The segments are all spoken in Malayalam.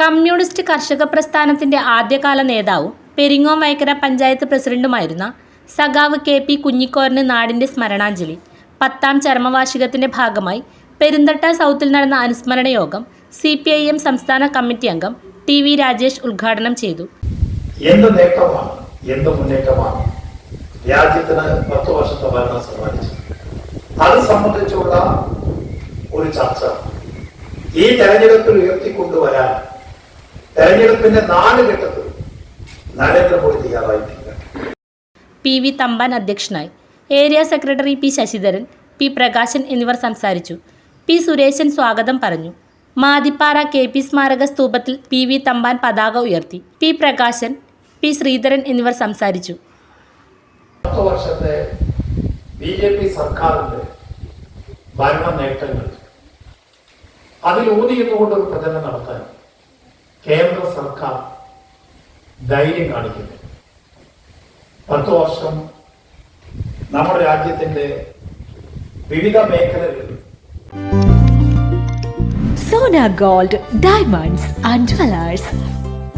കമ്മ്യൂണിസ്റ്റ് കർഷക പ്രസ്ഥാനത്തിന്റെ ആദ്യകാല നേതാവും പെരിങ്ങോം വയക്കര പഞ്ചായത്ത് പ്രസിഡന്റുമായിരുന്ന സഖാവ് കെ പി കുഞ്ഞിക്കോരന് നാടിന്റെ സ്മരണാഞ്ജലി. പത്താം ചരമവാർഷികത്തിന്റെ ഭാഗമായി പെരുന്തട്ട സൗത്തിൽ നടന്ന അനുസ്മരണ യോഗം സി പി ഐ എം സംസ്ഥാന കമ്മിറ്റി അംഗം ടി വി രാജേഷ് ഉദ്ഘാടനം ചെയ്തു. എന്ത് നേട്ടമാണ് എന്ത് മുന്നേറ്റമാണ് രാജ്യത്തിന് പത്ത് വർഷത്തെ ഭരണം സമ്മാനിച്ചത്? അത് സംബന്ധിച്ചുള്ള ഒരു ചർച്ച. ഈ തെരഞ്ഞെടുപ്പിൽ ഉയർത്തിക്കൊണ്ടുവരാൻ തെരഞ്ഞെടുപ്പിന്റെ നാല് ഘട്ടത്തിൽ നരേന്ദ്രമോദി തയ്യാറായിട്ടില്ല. പി വി തമ്പാൻ അധ്യക്ഷനായി. Area secretary P Sasidharan P Prakashan എന്നിവർ സംസാരിച്ചു. പി സുരേശൻ സ്വാഗതം പറഞ്ഞു. മാതിപ്പാറ കെ പി സ്മാരക സ്തൂപത്തിൽ പി വി തമ്പാൻ പതാക ഉയർത്തി. പി പ്രകാശൻ പി ശ്രീധരൻ എന്നിവർ സംസാരിച്ചു. പത്ത് വർഷത്തെ ബി ജെ പി സർക്കാരിന്റെ ഭരണ നേട്ടങ്ങൾ. അതിൽ ഒരു പ്രചരണം നടത്താൻ കേന്ദ്ര സർക്കാർ ധൈര്യം കാണിക്കുന്നത് പത്ത് വർഷം നമ്മുടെ രാജ്യത്തിന്റെ വിവിധ മേഖലകളിൽ Sona gold diamonds and jewellers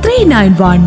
three nine one